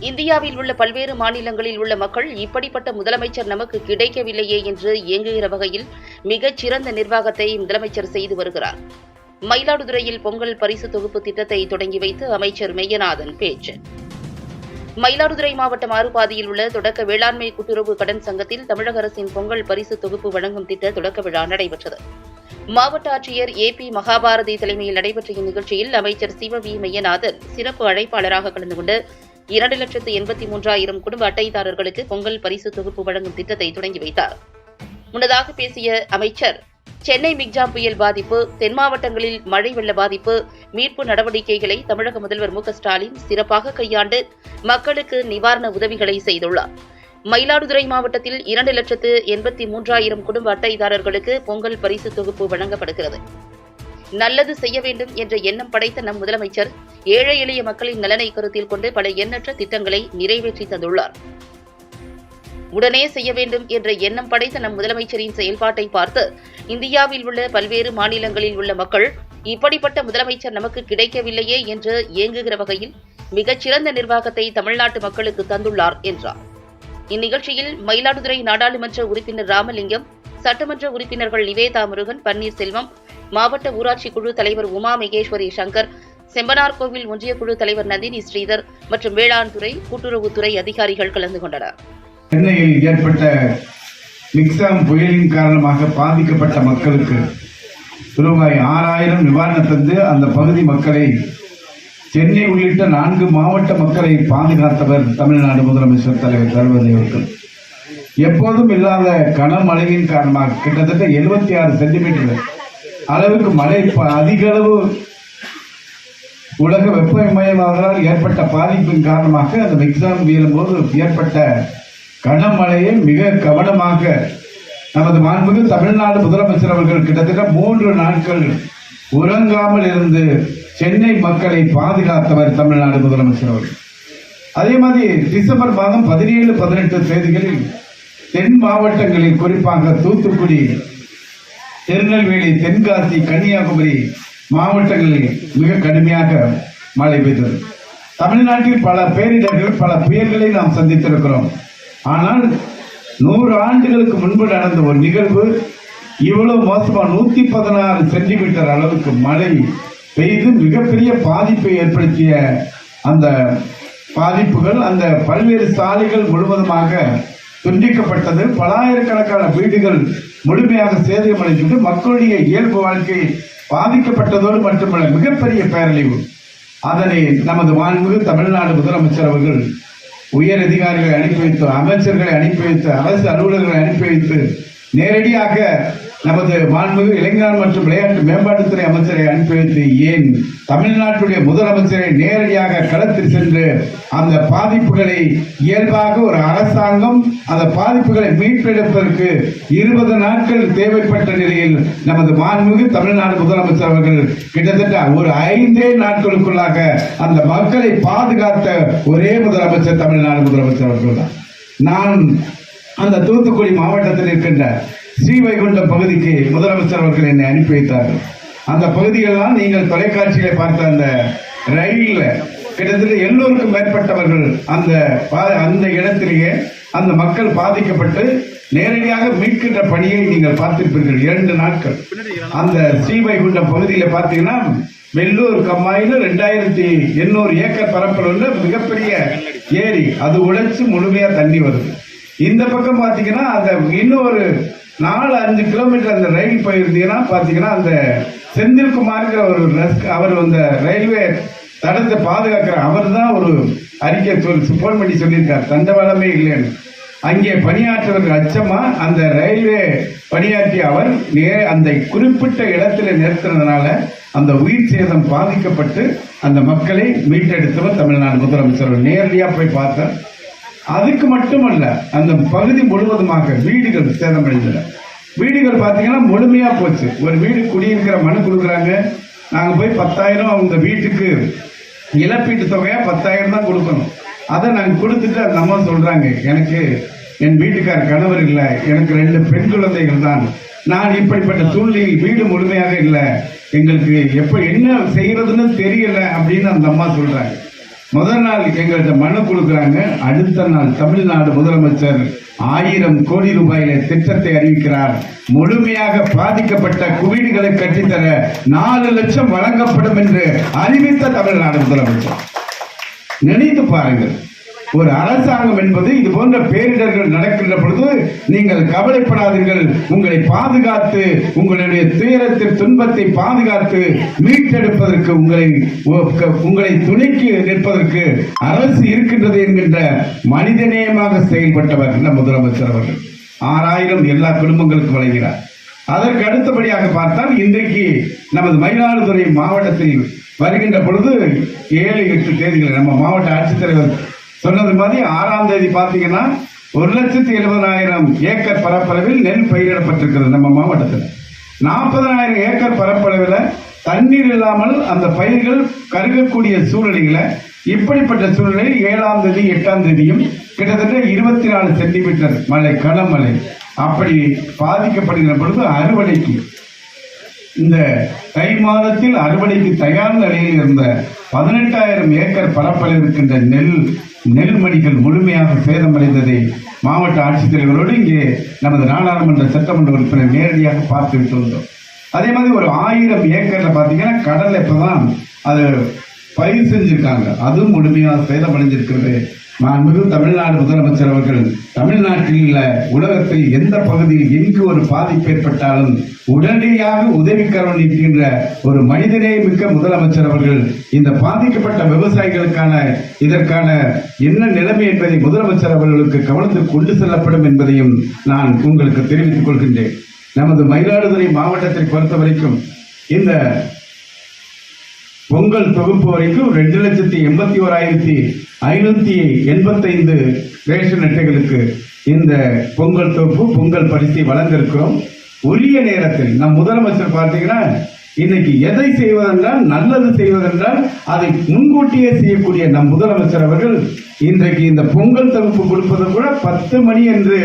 இந்தியாவில் உள்ள பல்வேறு மாநிலங்களில் உள்ள மக்கள் இப்படிப்பட்ட முதலமைச்சர் நமக்கு கிடைக்கவில்லையே என்று இயங்குகிற வகையில் மிகச் சிறந்த நிர்வாகத்தை முதலமைச்சர் செய்து வருகிறார். மயிலாடுதுறையில் பொங்கல் பரிசு தொகுப்பு திட்டத்தை தொடங்கி வைத்து அமைச்சர் மெய்யநாதன் பேச்சு. மயிலாடுதுறை மாவட்டம் ஆறுபாதியில் உள்ள தொடக்க வேளாண்மை கூட்டுறவு கடன் சங்கத்தில் தமிழக அரசின் பொங்கல் பரிசு தொகுப்பு வழங்கும் திட்ட தொடக்க விழா நடைபெற்றது. மாவட்ட ஆட்சியர் ஏ பி மகாபாரதி தலைமையில் நடைபெற்ற இந்நிகழ்ச்சியில் அமைச்சர் சிவ வி மெய்யநாதன் சிறப்பு அழைப்பாளராக கலந்து கொண்டு இரண்டு லட்சத்து எண்பத்தி மூன்றாயிரம் குடும்ப அட்டைதாரர்களுக்கு பொங்கல் பரிசு தொகுப்பு வழங்கும் திட்டத்தை தொடங்கி வைத்தார். முன்னதாக பேசிய அமைச்சர் சென்னை மிக்ஜாம் புயல் பாதிப்பு தென் மாவட்டங்களில் மழை வெள்ள பாதிப்பு மீட்பு நடவடிக்கைகளை தமிழக முதல்வர் மு ஸ்டாலின் சிறப்பாக கையாண்டு மக்களுக்கு நிவாரண உதவிகளை செய்துள்ளார். மயிலாடுதுறை மாவட்டத்தில் இரண்டு லட்சத்து எண்பத்தி மூன்றாயிரம் குடும்ப அட்டைதாரர்களுக்கு பொங்கல் பரிசு தொகுப்பு வழங்கப்படுகிறது. நல்லது செய்ய வேண்டும் என்ற எண்ணம் படைத்த நம் முதலமைச்சர் ஏழை எளிய மக்களின் நலனை கருத்தில் கொண்டு பல எண்ணற்ற திட்டங்களை நிறைவேற்றி தந்துள்ளார். உடனே செய்ய வேண்டும் என்ற எண்ணம் படைத்த நம் முதலமைச்சரின் செயல்பாட்டை பார்த்து இந்தியாவில் உள்ள பல்வேறு மாநிலங்களில் உள்ள மக்கள் இப்படிப்பட்ட முதலமைச்சர் நமக்கு கிடைக்கவில்லையே என்று ஏங்குகிற வகையில் மிகச்சிறந்த நிர்வாகத்தை தமிழ்நாட்டு மக்களுக்கு தந்துள்ளார் என்றார். இந்நிகழ்ச்சியில் மயிலாடுதுறை நாடாளுமன்ற உறுப்பினர் ராமலிங்கம் சட்டமன்ற உறுப்பினர்கள் நிவேதா முருகன் பன்னீர்செல்வம் மாவட்ட ஊராட்சி குழு தலைவர் உமா மகேஸ்வரி சங்கர் செம்பனார் கோவில் ஒன்றிய குழு தலைவர் நந்தினி ஸ்ரீதர் மற்றும் வேளாண் துறை கூட்டுறவுத்துறை அதிகாரிகள் கலந்து கொண்டனர். சென்னையில் ஏற்பட்ட மிக்சாம் புயலின் காரணமாக பாதிக்கப்பட்ட மக்களுக்கு ரூபாய் ஆறாயிரம் நிவாரணம் தந்து அந்த பகுதி மக்களை சென்னை உள்ளிட்ட நான்கு மாவட்ட மக்களை பாதுகாத்தவர் தமிழ்நாடு முதலமைச்சர் தலைவர் தளபதி அவர்கள். எப்போதும் இல்லாத கனமழையின் காரணமாக கிட்டத்தட்ட எழுபத்தி ஆறு சென்டிமீட்டர் அளவுக்கு மழை ப- அதிக அளவு உலக வெப்பமயமாதலால் ஏற்பட்ட பாதிப்பின் காரணமாக அந்த மிக்சாம் வீழும் போது ஏற்பட்ட கனமழையை மிக கவனமாக நமது மாண்புக்கு தமிழ்நாடு முதலமைச்சர் அவர்கள் கிட்டத்தட்ட மூன்று நாட்கள் உறங்காமல் இருந்து சென்னை மக்களை பாதுகாத்தவர் தமிழ்நாடு முதலமைச்சர் அவர்கள். அதே மாதிரி டிசம்பர் மாதம் பதினேழு பதினெட்டு தேதிகளில் தென் மாவட்டங்களில் குறிப்பாக தூத்துக்குடி திருநெல்வேலி தென்காசி கன்னியாகுமரி மாவட்டங்களில் மிக கடுமையாக மழை பெய்தது. தமிழ்நாட்டில் பல பேரிடர்கள் பல புயல்களை நாம் சந்தித்திருக்கிறோம். ஆனால் நூறு ஆண்டுகளுக்கு முன்பு நடந்த ஒரு நிகழ்வு இவ்வளவு மோசமா நூத்தி பதினாறு சென்டிமீட்டர் அளவுக்கு மழை பெய்து மிகப்பெரிய பாதிப்பை ஏற்படுத்திய அந்த பாதிப்புகள் அந்த பல்வேறு சாலைகள் முழுவதுமாக துண்டிக்கப்பட்டது. பலாயிரக்கணக்கான வீடுகள் முழுமையாக சேதமடைந்தது மக்களுடைய இயல்பு வாழ்க்கை பாதிக்கப்பட்டதோடு மட்டுமல்ல மிகப்பெரிய பேரழிவு. அதனை நமது மாண்புமிகு தமிழ்நாடு முதலமைச்சர் அவர்கள் உயர் அதிகாரிகளை அனுப்பி வைத்து அமைச்சர்களை அனுப்பி வைத்து அரசு அலுவலர்களை அனுப்பி வைத்து நேரடியாக நமது மாண்புமிகு இளைஞர் மற்றும் விளையாட்டு மேம்பாட்டுத்துறை அமைச்சரை அனுப்பி வைத்து ஏன் தமிழ்நாட்டுடைய முதலமைச்சரை நேரடியாக களத்தில் சென்று அந்த பாதிப்புகளை இயல்பாக ஒரு அரசாங்கம் அந்த பாதிப்புகளை மீட்டெடுப்பதற்கு இருபது நாட்கள் தேவைப்பட்ட நிலையில் நமது மாண்புமிகு தமிழ்நாடு முதலமைச்சர் அவர்கள் கிட்டத்தட்ட ஒரு ஐந்தே நாட்களுக்குள்ளாக அந்த மக்களை பாதுகாத்த ஒரே முதலமைச்சர் தமிழ்நாடு முதலமைச்சர் அவர்கள் தான் நான் அந்த தூத்துக்குடி மாவட்டத்தில் இருக்கின்ற ஸ்ரீவைகுண்டம் பகுதிக்கு முதலமைச்சர் அவர்கள் என்னை அனுப்பி வைத்தார்கள். அந்த பகுதிகளெல்லாம் நீங்கள் தொலைக்காட்சியில பார்த்த அந்த ரயிலில் கிட்டத்தட்ட எல்லோருக்கும் மேற்பட்டவர்கள் அந்த பா- அந்த இடத்திலேயே அந்த மக்கள் பாதிக்கப்பட்டு நேரடியாக மீட்கின்ற பணியை நீங்கள் பார்த்திருப்பீர்கள். இரண்டு நாட்கள். அந்த ஸ்ரீவைகுண்டம் பகுதியில் பார்த்தீங்கன்னா வெள்ளூர் கம்மாயில் ரெண்டாயிரத்தி எண்ணூறு ஏக்கர் பரப்பில் உள்ள மிகப்பெரிய ஏரி. அது உழைச்சி முழுமையாக தண்ணி வருது. இந்த பக்கம் பார்த்தீங்கன்னா அந்த இன்னொரு நாலு அஞ்சு கிலோமீட்டர் அந்த ரயில் போயிருந்தீங்கன்னா பார்த்தீங்கன்னா அந்த செந்தில்குமார்ங்கிற ஒரு ரஸ்க்- அவர் அந்த ரயில்வே தடத்தை பாதுகாக்கிற அவர் தான் ஒரு அறிக்கை சொல்லி ஃபோன் பண்ணி சொல்லியிருக்கார். தண்டவாளமே இல்லைன்னு. அங்கே பணியாற்றுவதற்கு அச்சமா அந்த ரயில்வே பணியாற்றிய அவர் நே அந்த குறிப்பிட்ட இடத்துல நிறுத்தினதுனால அந்த உயிர் சேதம் பாதிக்கப்பட்டு அந்த மக்களை மீட்டெடுத்தவர் தமிழ்நாடு முதலமைச்சர். நேரடியாக போய் பார்த்தேன் அதுக்கு மட்டுமல்ல அந்த பகுதி முழுவதுமாக வீடுகள் சேதமடைந்தன. வீடுகள் பார்த்தீங்கன்னா முழுமையாக போச்சு. ஒரு வீடு குடியிருக்கிற மனு கொடுக்குறாங்க. நாங்கள் போய் பத்தாயிரம் அந்த வீட்டுக்கு இழப்பீட்டு தொகையாக பத்தாயிரம் தான் கொடுக்கணும். அதை நாங்கள் கொடுத்துட்டு அந்த அம்மா சொல்கிறாங்க எனக்கு என் வீட்டுக்கார கணவர் இல்லை எனக்கு ரெண்டு பெண் குழந்தைகள் தான். நான் இப்படிப்பட்ட சூழ்நிலையில் வீடு முழுமையாக இல்லை. எங்களுக்கு எப்போ என்ன செய்கிறதுன்னு தெரியல அப்படின்னு அந்த அம்மா சொல்கிறாங்க முதல் நாள் எங்கள்கிட்ட மனு கொடுக்குறாங்க. அடுத்த நாள் தமிழ்நாடு முதலமைச்சர் ஆயிரம் கோடி ரூபாயில திட்டத்தை அறிவிக்கிறார். முழுமையாக பாதிக்கப்பட்ட குவீடுகளை கட்டித்தர நாலு லட்சம் வழங்கப்படும் என்று அறிவித்த தமிழ்நாடு முதலமைச்சர். நினைத்து பாருங்கள். ஒரு அரசாங்கம் என்பது இது போன்ற பேரிடர்கள் நடக்கின்ற பொழுது நீங்கள் கவலைப்படாதீர்கள். உங்களை பாதுகாத்து உங்களுடைய துயரத்தில் துன்பத்தை பாதுகாத்து மீட்டெடுப்பதற்கு உங்களை உங்களை துணைக்கு நிற்பதற்கு அரசு இருக்கின்றது என்கின்ற மனிதநேயமாக செயல்பட்டவர் இந்த முதலமைச்சர் அவர்கள். ஆறாயிரம் எல்லா குடும்பங்களுக்கும் வழங்கினார். அதற்கு அடுத்தபடியாக பார்த்தால் இன்றைக்கு நமது மயிலாடுதுறை மாவட்டத்தில் வருகின்ற பொழுது ஏழு எட்டு தேதிகள் நம்ம மாவட்ட ஆட்சித்தலைவர் சொன்னது மாதிரி ஆறாம் தேதி பார்த்தீங்கன்னா ஒரு லட்சத்தி எழுபதாயிரம் ஏக்கர் பரப்பளவில் நெல் பயிரிடப்பட்டிருக்கிறது நம்ம மாவட்டத்தில். நாற்பதனாயிரம் ஏக்கர் பரப்பளவில் தண்ணீர் இல்லாமல் அந்த பயிர்கள் கருகக்கூடிய சூழ்நிலைகளை இப்படிப்பட்ட சூழ்நிலையில் ஏழாம் தேதி எட்டாம் தேதியும் கிட்டத்தட்ட இருபத்தி நாலு சென்டிமீட்டர் மழை கனமழை அப்படி பாதிக்கப்படுகிற பொழுது அறுவடைக்கு. இந்த தை மாதத்தில் அறுவடைக்கு தயார் நிலையில் இருந்த பதினெட்டாயிரம் ஏக்கர் பரப்பளவு இருக்கின்ற நெல் நெல்மணிகள் முழுமையாக சேதமடைந்ததை மாவட்ட ஆட்சித்தலைவரோடு இங்கே நமது நாடாளுமன்ற சட்டமன்ற உறுப்பினர் நேரடியாக பார்த்து விட்டு வந்தோம் அதே மாதிரி ஒரு ஆயிரம் ஏக்கரில் பார்த்தீங்கன்னா கடல் இப்போ தான் அது பயிர் செஞ்சுருக்காங்க. அதுவும் முழுமையாக சேதமடைஞ்சிருக்கிறது. மாண்புமிகு தமிழ்நாடு முதலமைச்சர் அவர்கள் தமிழ்நாட்டில் உள்ள உலகத்தில் எந்த பகுதியில் எங்கு ஒரு பாதிப்பு ஏற்பட்டாலும் உடனடியாக உதவிக்கரம் நீட்டுகின்ற ஒரு மனிதனே மிக்க முதலமைச்சர் அவர்கள். இந்த பாதிக்கப்பட்ட விவசாயிகளுக்கான இதற்கான என்ன நிலைமை என்பதை முதலமைச்சர் அவர்களுக்கு கவனத்தில் கொண்டு செல்லப்படும் என்பதையும் நான் உங்களுக்கு தெரிவித்துக் கொள்கின்றேன். நமது மயிலாடுதுறை மாவட்டத்தை பொறுத்த வரைக்கும் இந்த பொங்கல் தொகுப்பு வரைக்கும் ரெண்டு லட்சத்தி எண்பத்தி ஓராயிரத்தி ஐநூத்தி எண்பத்தைந்து ரேஷன் அட்டைகளுக்கு இந்த பொங்கல் தொகுப்பு பொங்கல் பரிசை வழங்கிருக்கிறோம் உரிய நேரத்தில் நம் முதலமைச்சர் பார்த்தீங்கன்னா இன்னைக்கு எதை செய்வதென்றால் நல்லது செய்வதென்றால் அதை முன்கூட்டியே செய்யக்கூடிய நம் முதலமைச்சர் அவர்கள் இன்றைக்கு இந்த பொங்கல் தொகுப்பு கொடுப்பது கூட பத்து மணி என்று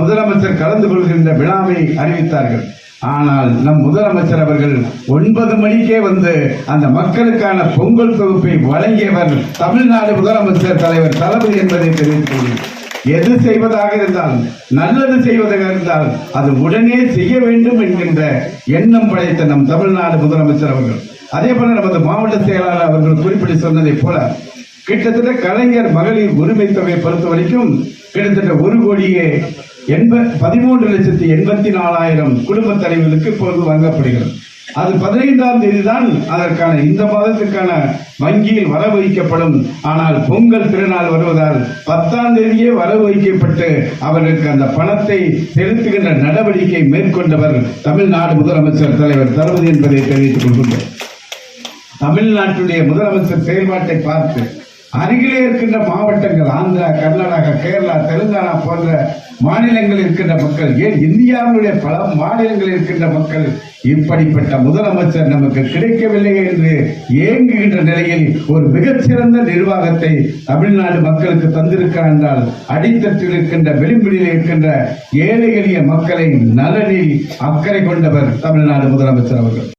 முதலமைச்சர் கலந்து கொள்கின்ற விழாவை அறிவித்தார்கள். ஆனால் நம் முதலமைச்சர் அவர்கள் ஒன்பது மணிக்கே வந்து அந்த மக்களுக்கான பொங்கல் தொகுப்பை வழங்கியவர் தமிழ்நாடு முதலமைச்சர் தலைவர் தளபதி என்பதை தெரிவித்துள்ளேன் எது செய்வதாக இருந்தால் நல்லது செய்வதாக இருந்தால் அது உடனே செய்ய வேண்டும் என்கின்ற எண்ணம் படைத்த நம் தமிழ்நாடு முதலமைச்சர் அவர்கள். அதே போல நமது மாவட்ட செயலாளர் அவர்கள் குறிப்பிட்டு சொன்னதை போல கிட்டத்தட்ட கலைஞர் மகளிர் உரிமை தொகையை பொறுத்த வரைக்கும் கிட்டத்தட்ட ஒரு கோடியே எண்ப பதிமூன்று லட்சத்தி எண்பத்தி நாலாயிரம் குடும்ப தலைவர்களுக்கு இப்பொழுது வழங்கப்படுகிறது. அது பதினைந்தாம் தேதி தான் அதற்கான இந்த மாதத்திற்கான வங்கியில் வர வைக்கப்படும். ஆனால் பொங்கல் திருநாள் வருவதால் பத்தாம் தேதியே வரவு வைக்கப்பட்டு அவர்களுக்கு அந்த பணத்தை செலுத்துகின்ற நடவடிக்கை மேற்கொண்டவர் தமிழ்நாடு முதலமைச்சர் தலைவர் தருவது என்பதை தெரிவித்துக் கொள்கின்றோம். தமிழ்நாட்டுடைய முதலமைச்சர் செயல்பாட்டை பார்த்து அருகிலே இருக்கின்ற மாவட்டங்கள் ஆந்திரா கர்நாடகா கேரளா தெலுங்கானா போன்ற மாநிலங்களில் இருக்கின்ற மக்கள் ஏன் இந்தியாவினுடைய பல மாநிலங்களில் இருக்கின்ற மக்கள் இப்படிப்பட்ட முதலமைச்சர் நமக்கு கிடைக்கவில்லை என்று ஏங்குகின்ற நிலையில் ஒரு மிகச்சிறந்த நிர்வாகத்தை தமிழ்நாடு மக்களுக்கு தந்திருக்கிறார் என்றால் அடித்தட்டில் இருக்கின்ற விளிம்பில் இருக்கின்ற ஏழை எளிய மக்களை நலனில் அக்கறை கொண்டவர் தமிழ்நாடு முதலமைச்சர் அவர்கள்.